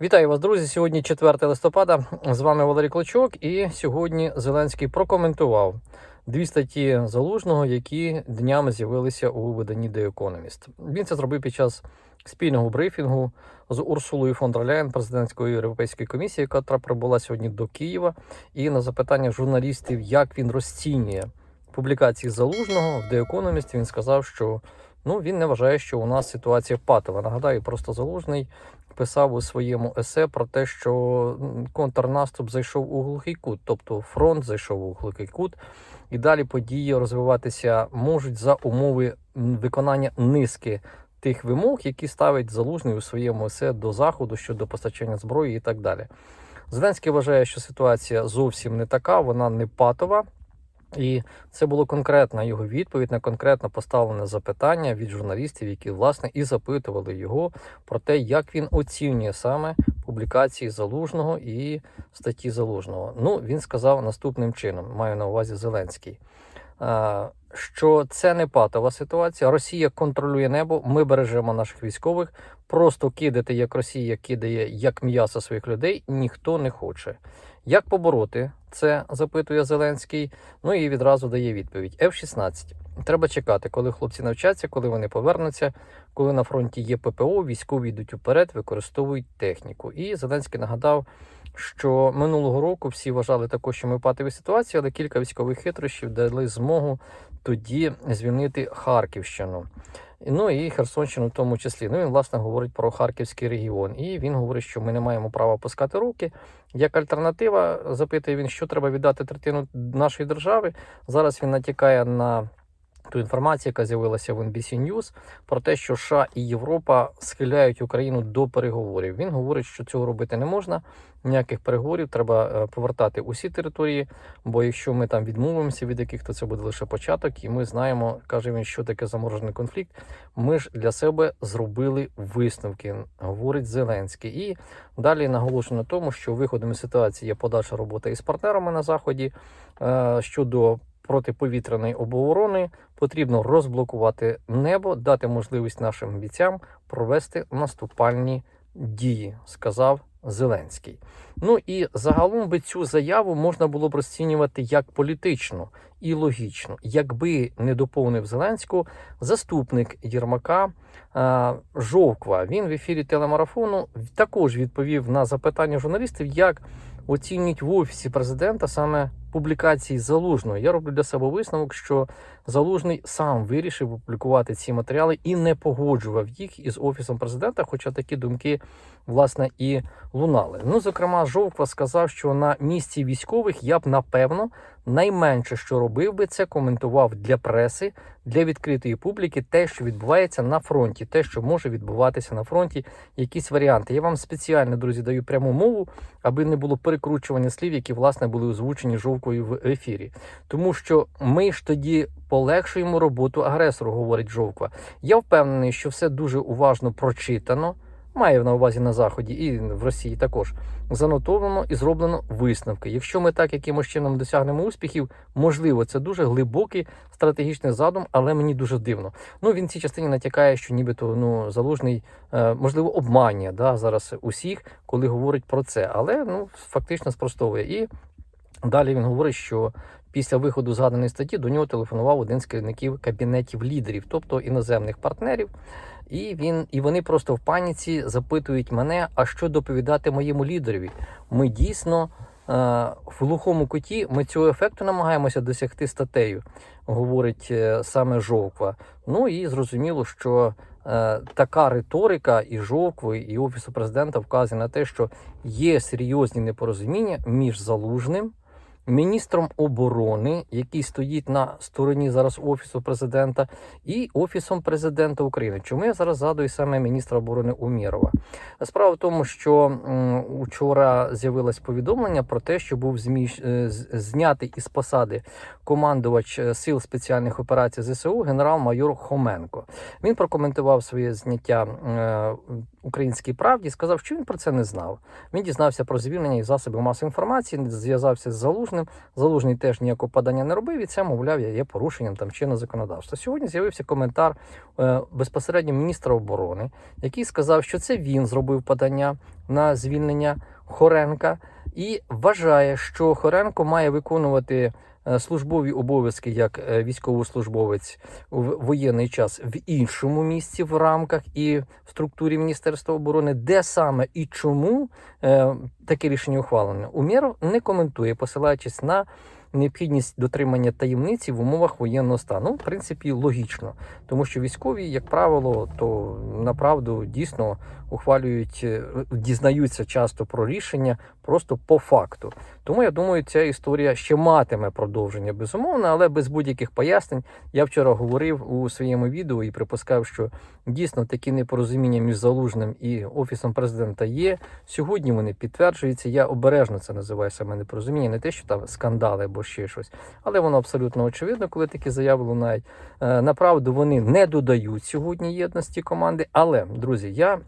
Вітаю вас, друзі. Сьогодні 4 листопада. З вами Валерій Клочок. І сьогодні Зеленський прокоментував дві статті залужного, які днями з'явилися у виданні The Economist. Він це зробив під час спільного брифінгу з Урсулою фон дер Ляєн, президентської Європейської комісії, яка прибула сьогодні до Києва. І на запитання журналістів, як він розцінює публікації залужного в The Economist, він сказав, що ну він не вважає, що у нас ситуація патова. Нагадаю, просто залужний писав у своєму есе про те, що контрнаступ зайшов у глухий кут, тобто фронт зайшов у глухий кут, і далі події розвиватися можуть за умови виконання низки тих вимог, які ставить залужний у своєму есе до заходу щодо постачання зброї і так далі. Зеленський вважає, що ситуація зовсім не така, вона не патова. І це було конкретна його відповідь на конкретно поставлене запитання від журналістів, які власне і запитували його про те, як він оцінює саме публікації залужного і статті залужного. Ну він сказав наступним чином: маю на увазі Зеленський. Що це не патова ситуація. Росія контролює небо. Ми бережемо наших військових. Просто кидати, як Росія кидає як м'ясо своїх людей, ніхто не хоче. Як побороти це? запитує Зеленський. Ну і відразу дає відповідь: F-16. Треба чекати, коли хлопці навчаться, коли вони повернуться, коли на фронті є ППО, військові йдуть уперед, використовують техніку. І Зеленський нагадав, що минулого року всі вважали також, що ми в ситуації, але кілька військових хитрощів дали змогу тоді звільнити Харківщину. Ну і Херсонщину в тому числі. Ну він власне говорить про Харківський регіон. І він говорить, що ми не маємо права пускати руки. Як альтернатива, запитує він, що треба віддати третину нашої держави. Зараз він натякає на ту інформацію, яка з'явилася в NBC News, про те, що США і Європа схиляють Україну до переговорів. Він говорить, що цього робити не можна. Ніяких переговорів треба е, повертати усі території. Бо якщо ми там відмовимося від яких, то це буде лише початок, і ми знаємо, каже він, що таке заморожений конфлікт. Ми ж для себе зробили висновки, говорить Зеленський. І далі наголошено на тому, що виходом із ситуації є подальша робота із партнерами на заході е, щодо протиповітряної оборони. Потрібно розблокувати небо, дати можливість нашим бійцям провести наступальні дії, сказав Зеленський. Ну і загалом би цю заяву можна було б розцінювати як політичну і логічну, якби не доповнив Зеленського заступник Єрмака е, Жовква. Він в ефірі телемарафону також відповів на запитання журналістів, як оцінюють в офісі президента саме публікації залужного. Я роблю для себе висновок, що залужний сам вирішив публікувати ці матеріали і не погоджував їх із офісом президента. Хоча такі думки власне і лунали. Ну, зокрема, Жовква сказав, що на місці військових я б напевно найменше, що робив би, це коментував для преси, для відкритої публіки те, що відбувається на фронті, те, що може відбуватися на фронті, якісь варіанти. Я вам спеціально, друзі, даю пряму мову, аби не було перекручування слів, які власне були озвучені жовкою в ефірі. Тому що ми ж тоді полегшуємо роботу агресору, говорить Жовква. Я впевнений, що все дуже уважно прочитано. Має на увазі на заході і в Росії також занотовано і зроблено висновки. Якщо ми так якимось чином досягнемо успіхів, можливо, це дуже глибокий стратегічний задум, але мені дуже дивно. Ну він в цій частині натякає, що нібито ну залужний е, можливо обманює да зараз усіх, коли говорить про це, але ну фактично спростовує. І далі він говорить, що. Після виходу згаданої статті до нього телефонував один з керівників кабінетів лідерів, тобто іноземних партнерів. І він і вони просто в паніці запитують мене, а що доповідати моєму лідерові. Ми дійсно е, в глухому куті ми цього ефекту намагаємося досягти статтею, говорить е, саме Жовква. Ну і зрозуміло, що е, така риторика і Жовкви, і офісу президента вказує на те, що є серйозні непорозуміння між залужним міністром оборони, який стоїть на стороні зараз офісу президента, і офісом президента України. Чому я зараз згадую саме міністра оборони Умєрова? Справа в тому, що м, учора з'явилось повідомлення про те, що був зміш... е, знятий із посади командувач е, сил спеціальних операцій ЗСУ генерал-майор Хоменко. Він прокоментував своє зняття е, Українській правді сказав, що він про це не знав. Він дізнався про звільнення із засобів масової інформації, зв'язався з залужним. Залужний теж ніякого подання не робив, і це, мовляв, є порушенням там чинного законодавства. Сьогодні з'явився коментар е, безпосередньо міністра оборони, який сказав, що це він зробив подання на звільнення Хоренка і вважає, що Хоренко має виконувати службові обов'язки як е, військовослужбовець у воєнний час в іншому місці в рамках і в структурі Міністерства оборони, де саме і чому е, таке рішення ухвалене. Умєров не коментує, посилаючись на необхідність дотримання таємниці в умовах воєнного стану. Ну, в принципі, логічно, тому що військові, як правило, то направду дійсно ухвалюють, е, дізнаються часто про рішення просто по факту. Тому я думаю, ця історія ще матиме продовження, безумовно, але без будь-яких пояснень. Я вчора говорив у своєму відео і припускав, що дійсно такі непорозуміння між залужним і офісом президента є. Сьогодні вони підтверджуються. Я обережно це називаю саме непорозуміння, не те, що там скандали або ще щось, але воно абсолютно очевидно, коли такі заяви лунають. Е, Направду вони не додають сьогодні єдності команди. Але друзі, я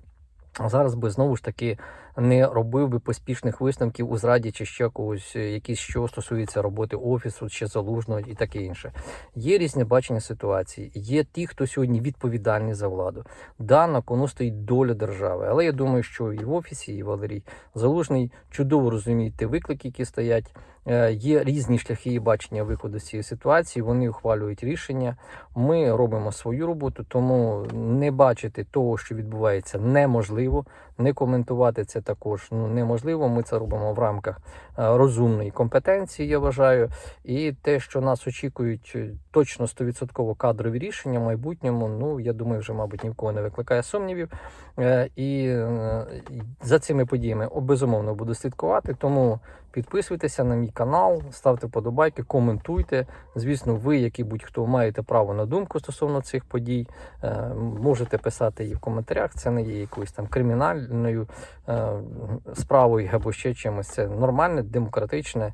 зараз би знову ж таки не робив би поспішних висновків у зраді чи ще когось, е, якісь що стосується роботи офісу чи залужного і таке інше. Є різне бачення ситуації. Є ті, хто сьогодні відповідальний за владу. Да, на кону стоїть доля держави. Але я думаю, що і в офісі, і Валерій Залужний чудово розуміють ті виклики, які стоять. Е, Є різні шляхи бачення виходу з цієї ситуації. Вони ухвалюють рішення. Ми робимо свою роботу, тому не бачити того, що відбувається, неможливо. Не коментувати це також ну неможливо. Ми це робимо в рамках е, розумної компетенції. Я вважаю, і те, що нас очікують точно 100% кадрові рішення в майбутньому. Ну я думаю, вже мабуть ні в кого не викликає сумнівів. Е, І е, за цими подіями безумовно буду слідкувати. Тому підписуйтеся на мій канал, ставте подобайки, коментуйте. Звісно, ви, як і будь-хто, маєте право на думку стосовно цих подій. Е, Можете писати її в коментарях. Це не є якоюсь там кримінальною справою або ще чимось. Це нормальне, демократичне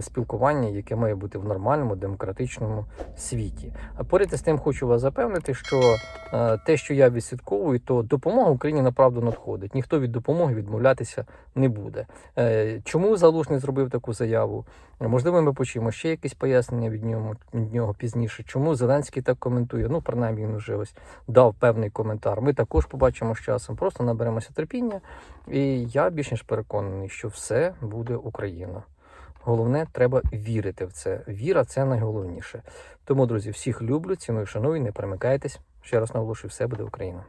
спілкування, яке має бути в нормальному демократичному світі. А поряд з тим хочу вас запевнити, що е, те, що я відслідковую, то допомога Україні направду надходить. Ніхто від допомоги відмовлятися не буде. Е, Чому залужний зробив таку заяву? Можливо, ми почуємо ще якісь пояснення від нього, від нього пізніше. Чому Зеленський так коментує? Ну, принаймні, він вже ось дав певний коментар. Ми також побачимо з часом. Просто наберемося терпіння. І я більш ніж переконаний, що все буде Україна. Головне, треба вірити в це. Віра це найголовніше. Тому, друзі, всіх люблю, ціную, шаную, не перемикайтесь. Ще раз наголошую, все буде Україна.